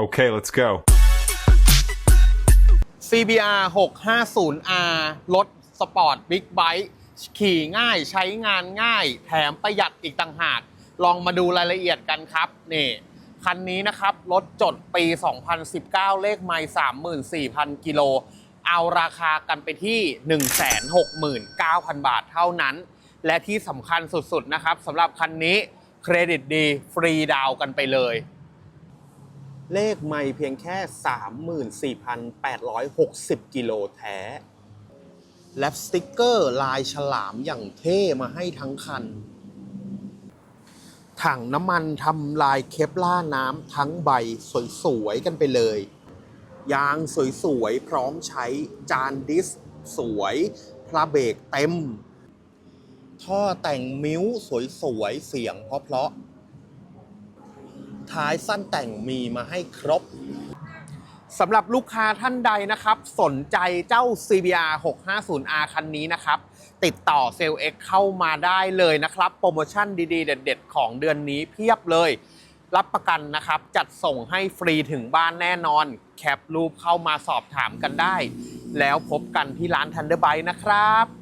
Okay, let's go. CBR 650R รถสปอร์ตบิ๊กไบค์ขี่ง่ายใช้งานง่าย แถมประหยัดอีกต่างหาก ลองมาดูรายละเอียดกันครับ นี่ คันนี้นะครับ รถจดปี 2019 เลขไมล์34,000 กิโล เอาราคากันไปที่ 169,000 บาทเท่านั้น และที่สำคัญสุดๆนะครับสำหรับคันนี้เครดิตดี ฟรีดาวกันไปเลย เลขไม่เพียงแค่ 34,860 กิโลแท้ และสติกเกอร์ลายฉลามอย่างเท่มาให้ทั้งคัน ถังน้ำมันทำลายเคปล่าน้ำทั้งใบสวยๆกันไปเลย ยางสวยๆ พร้อมใช้จานดิสสวยพระเบรกเต็ม ท่อแต่งมิ้วสวยๆ เสียงเพราะๆ ท้ายสั้นแต่งมีมาให้ครบสำหรับลูกค้าท่านใดนะครับ สนใจเจ้า CBR 650R คันนี้นะครับ ติดต่อเซลล์ X เข้ามาได้เลยนะครับ โปรโมชั่นดีๆ เด็ดๆ ของเดือนนี้เพียบเลย รับประกันนะครับ จัดส่งให้ฟรีถึงบ้านแน่นอน แคปรูปเข้ามาสอบถามกันได้ แล้วพบกันที่ร้าน Thunderbite นะครับ